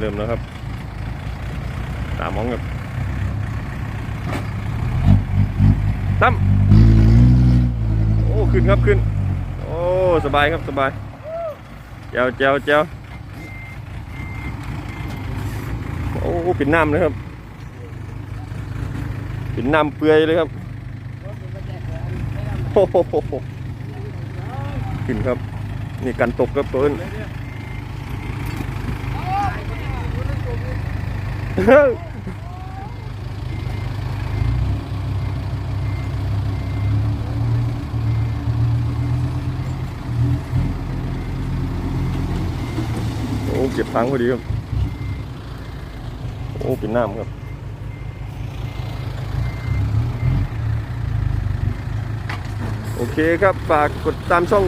เริ่มแล้วครับตามมองครับตั้มโอ้ขึ้นครับขึ้น โอ้สบายครับสบายเจ้าเจ้าเจ้าโอ้ปิ่นน้ำเลยครับปิ่นน้ำเปื่อยเลยครับโอ้โหขึ้นครับ นี่กันตกครับตัวอื่น โอ้เก็บตังค์พอดีครับ โอ้เป็นน้ำครับโอเคครับ ฝากกดตามช่อง